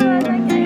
Bye.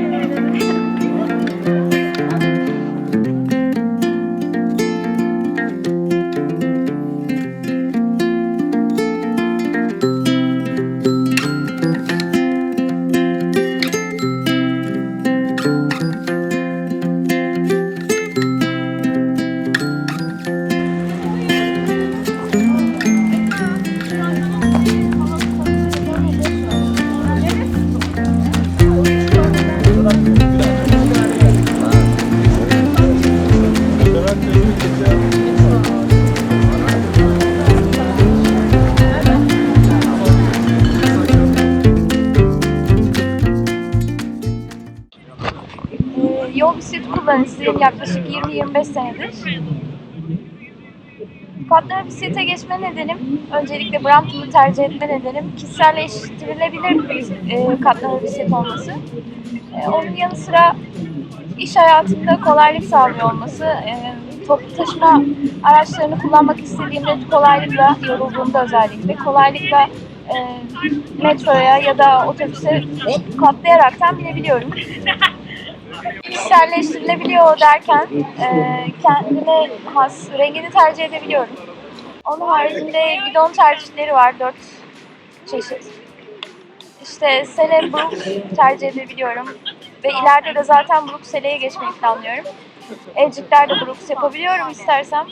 Kullanıcısıyım yaklaşık 20-25 senedir. Katlanır bisiklete geçme nedenim, öncelikle Brampton'u tercih etme nedenim kişiselleştirilebilir bir e, katlanır bisiklet olması. E, onun yanı sıra iş hayatında kolaylık sağlıyor olması, e, toplu taşıma araçlarını kullanmak istediğimde kolaylıkla, yorulduğumda özellikle kolaylıkla e, metroya ya da otobüse katlayaraktan binebiliyorum. Kişiselleştirilebiliyor derken e, kendine has rengini tercih edebiliyorum. Onun haricinde bidon tercihleri var, dört çeşit. İşte Sele Brooks tercih edebiliyorum. Ve ileride de zaten Brooks Sele'ye geçmeyi planlıyorum. Elciklerde Brooks yapabiliyorum istersem.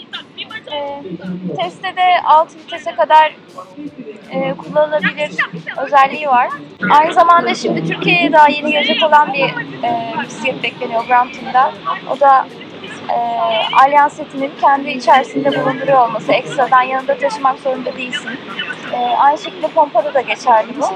E, testte de alt vitese kadar e, kullanılabilir özelliği var. Aynı zamanda şimdi Türkiye'ye daha yeni gelecek olan bir e, bisiklet bekleniyor Brampton'da. O da e, Allianz setinin kendi içerisinde bulunduruyor olması. Ekstradan yanında taşımak zorunda değilsin. E, aynı şekilde pompada da geçerli bu.